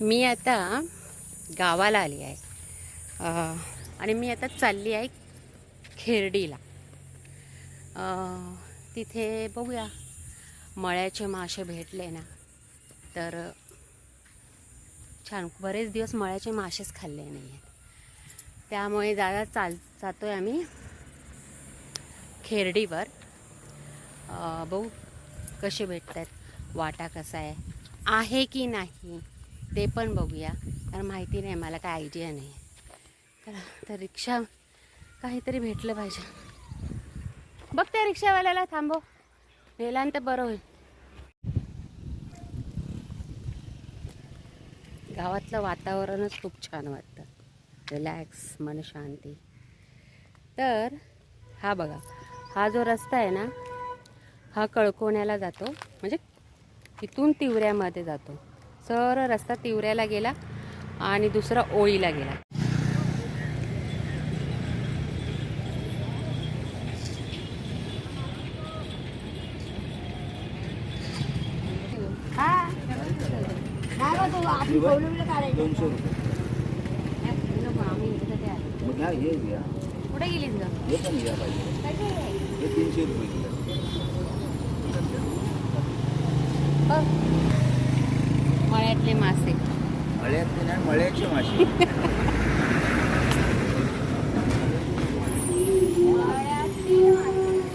मी आता गावाला आली आहे. आणि मी आता चालली आहे खेरडीला. तिथे बघूया. मळ्याचे मासे भेटले ना तर छान. बरेच दिवस मळ्याचे मासेच खाल्ले नाही आहेत त्यामुळे दादा चाल जातोय आम्ही खेरडीवर. बघू कसे भेटत आहेत वाटा कसा आहे आहे की नाही ते पण बघूया. कारण माहिती नाही मला काय आयडिया नाही. तर तर रिक्षा काहीतरी भेटलं पाहिजे. बघ त्या रिक्षावाल्याला थांबव. नेल्यानंतर बरं होईल. गावातलं वातावरणच खूप छान वाटतं. रिलॅक्स मनशांती तर हा बघा हा जो रस्ता आहे ना हा कळकोण्याला जातो. म्हणजे इथून तिवऱ्यामध्ये जातो. सर रस्ता तिवऱ्याला गेला आणि दुसरा ओळीला गेला. दोनशे रुपये. मग घ्या हे घ्या कुठे गेलीस ग हे पण घ्या पाहिजे हे तीनशे रुपये किलो मळ्यातले मासे मळ्यातले नाही मळ्याचे मासे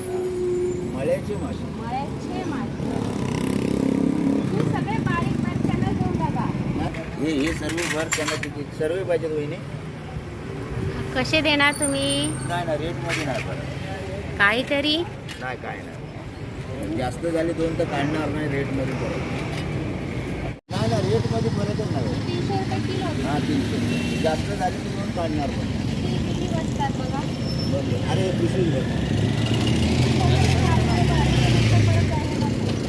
मळ्याचे मासे मळ्याचे मासे सगळे बारीक बारीक त्यांना घेऊन टाका हे हे सर्व भर त्यांना किती सर्व पाहिजेत वहिनी. कसे देणार तुम्ही? नाही ना रेटमध्ये नाही परत काहीतरी? नाही काय नाही. जास्त झाले दोन तर काढणार नाही रेटमध्ये परत नाही ना रेटमध्ये फरकच नाही. तीनशे रुपये. किलो हा तीनशे जास्त झाले तर दोन काढणार पण. किती बसतात बघा बरोबर. अरे भर.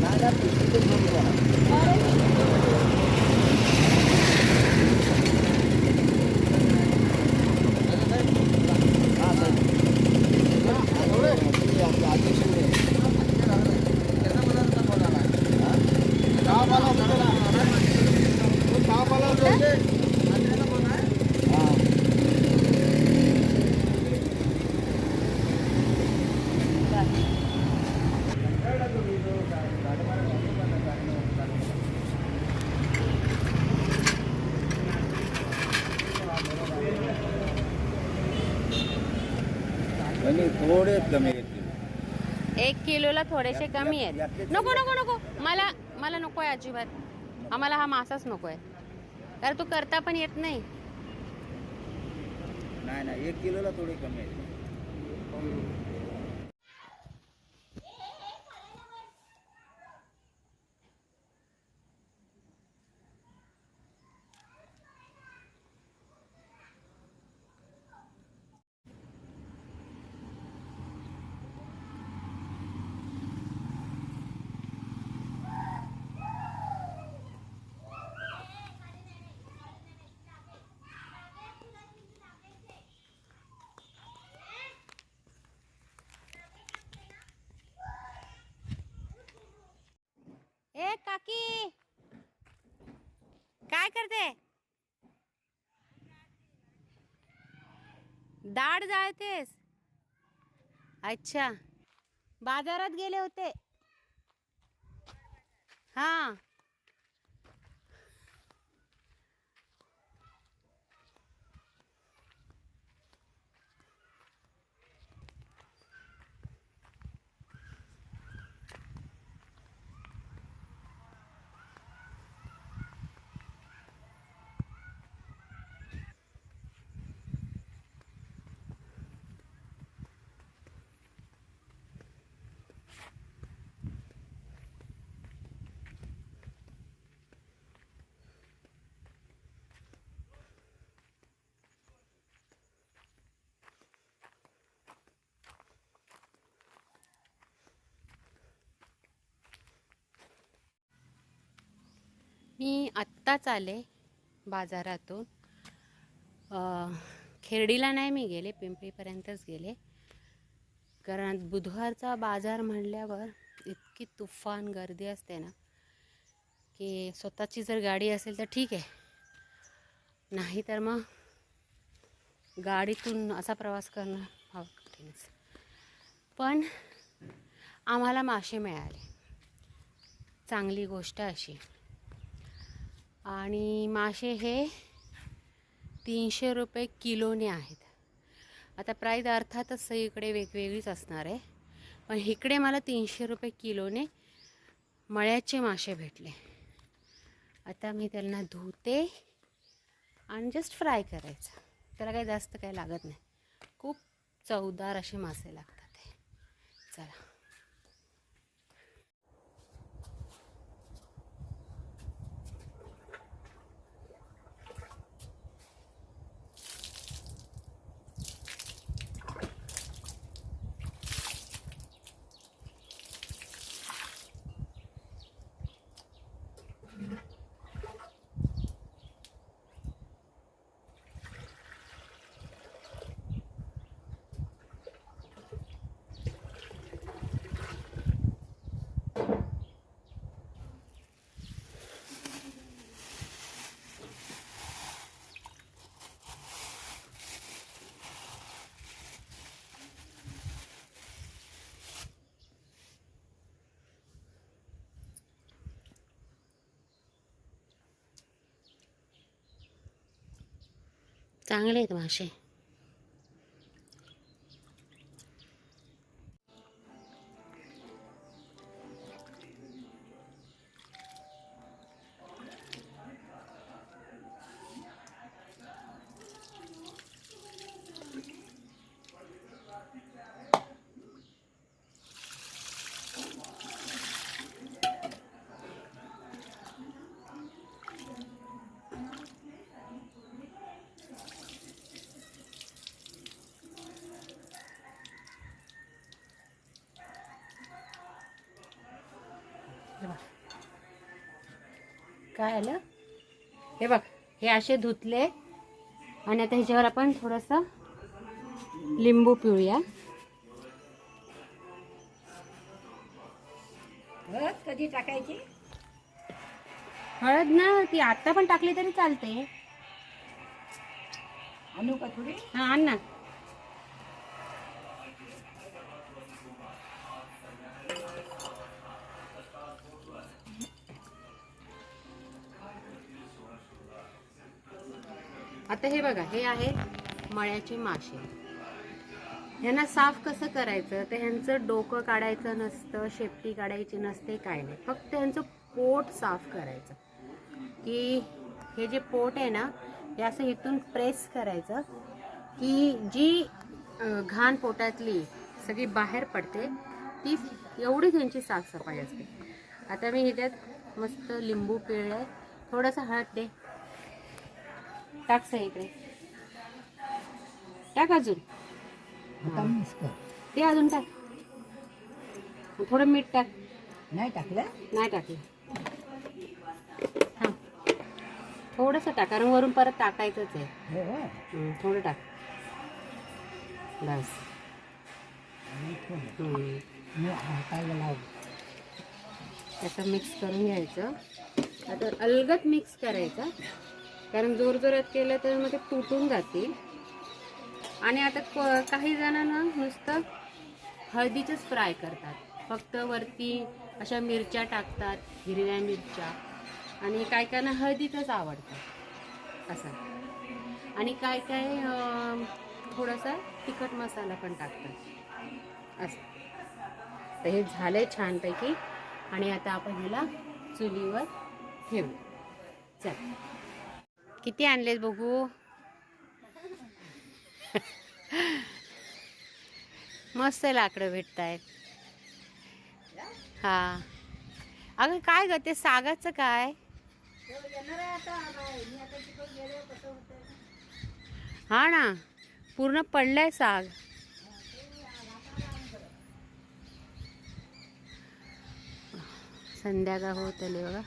नाही ना पिशवी तर बरोबर हा सर आणि थोडे कमी एक किलोला थोडेसे कमी आहेत. नको नको नको. मला मला नको आहे अजिबात. आम्हाला हा मासाच नको आहे. कारण तू करता पण येत नाही. नाही नाही. एक किलोला थोडे कमी आहेत. ए काकी. काय करते? दाढ जाळतेस? अच्छा. बाजारात गेले होते. हा मी आत्ताच आले बाजारातून. खेर्डीला खेरडीला नाही मी गेले पिंपरीपर्यंतच गेले. कारण बुधवारचा बाजार म्हणल्यावर इतकी तुफान गर्दी असते ना की स्वतःची जर गाडी असेल तर ठीक आहे. नाही तर मग गाडीतून असा प्रवास करणं हा कठीणच पण आम्हाला मासे मिळाले. चांगली गोष्ट अशी. आणि मासे हे तीनशे रुपये किलोने आहेत. आता प्राईज अर्थातच सगळीकडे वेगवेगळीच असणार आहे. पण इकडे मला तीनशे रुपये किलोने मळ्याचे मासे भेटले. आता मी त्यांना धुते आणि जस्ट फ्राय करायचं. त्याला काही जास्त काही लागत नाही. खूप चवदार असे मासे लागतात हे चला. चांगले आहेत मासे काय आलं? हे बघ हे असे धुतले. आणि आता ह्याच्यावर आपण थोडंसं लिंबू पिळूया. हळद कधी टाकायची? हळद ना ती आता पण टाकली तरी चालते. आणू का थोडी? हा आण ना. आता हे बघा हे आहे मळ्याचे मासे ह्यांना साफ कसं करायचं? ते ह्यांचं डोकं काढायचं नसतं शेपटी काढायची नसते काय नाही. फक्त ह्यांचं पोट साफ करायचं. की हे जे पोट आहे ना हे असं इथून प्रेस करायचं की जी घाण पोटातली सगळी बाहेर पडते ती एवढी त्यांची साफसफाई असते. आता मी ह्याच्यात मस्त लिंबू पिळलं. आहे थोडंसं हळद दे. टाक इकडे. टाक अजून. कर. ते अजून टाक. थोडं मीठ टाक. नाही टाकलं? नाही टाकलं. हां थोडंसं टाक कारण वरून परत टाकायचंच आहे. हो हो. हं, थोडं टाक. बस. हं. मी हाताला लाव. त्याचं मिक्स करून घ्यायचं. आता अलगत मिक्स करायचं. कारण जोर जोरात केलं तर मग ते तुटून जातील. आणि आता क- काही जणांना नुसतं हळदीचंच फ्राय करतात. फक्त वरती अशा मिरच्या टाकतात हिरव्या मिरच्या. आणि काय कायना हळदीतच आवडतं. असं. आणि काय काय थोडासा तिखट मसाला पण टाकतात. असं. तर हे झालं आहे छानपैकी. आणि आता आपण ह्याला चुलीवर ठेवू. चल. किती आणलेत बघू? मस्त लाकडं भेटत आहेत हा. अगं काय ग ते सागाचं काय? हा ना. पूर्ण पडलाय साग. संध्याकाळ होत आली बघा.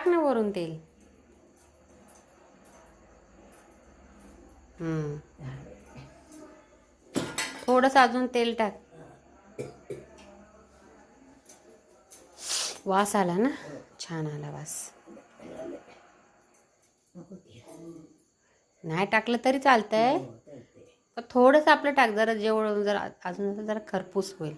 टाक ना वरून तेल. हम्म. थोडंसं अजून तेल टाक. वास आला ना? छान आला वास. नाही टाकलं तरी चालतंय. हो, थोडंसं आपलं टाक जरा जेवढं जरा अजून जरा खरपूस होईल.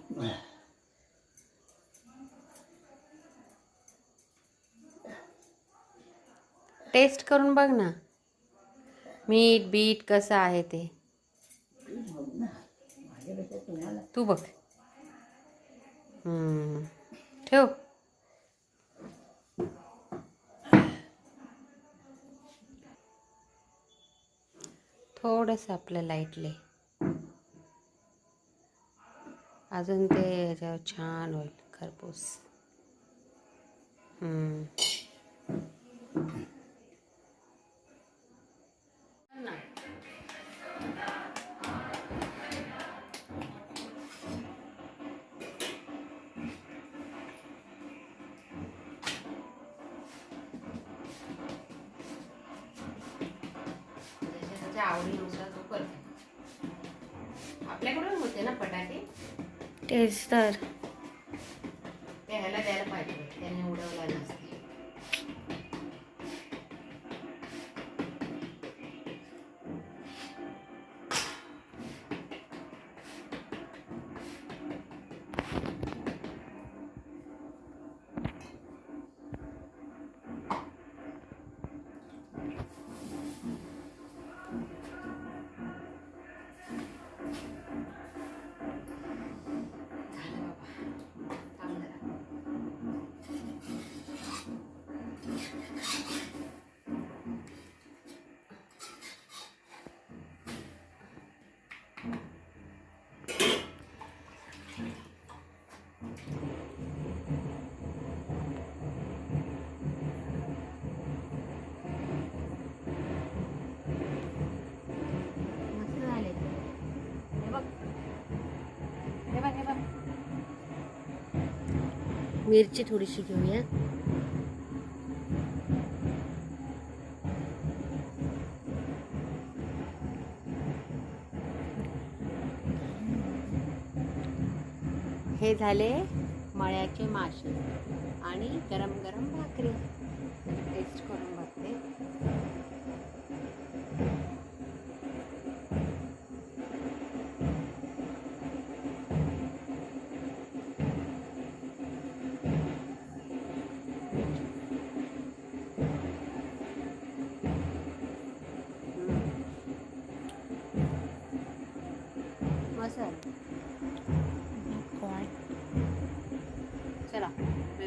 टेस्ट करून बघ ना. मीठ बीट कसं आहे ते. तू बघ. ठेव. थोडंसं आपलं लाईटले. अजून ते ह्याच्यावर छान होईल खरपूस. त्याच्या आवडीनुसार तो करतो. आपल्याकडून होते ना फटाके तेच तर. ते ह्याला द्यायला पाहिजे. त्याने उडवला नसते. मिरची थोडीशी घेऊया. हे झाले मळ्याचे मासे आणि गरम गरम भाकरी.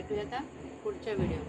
भेटूयात पुढच्या व्हिडिओ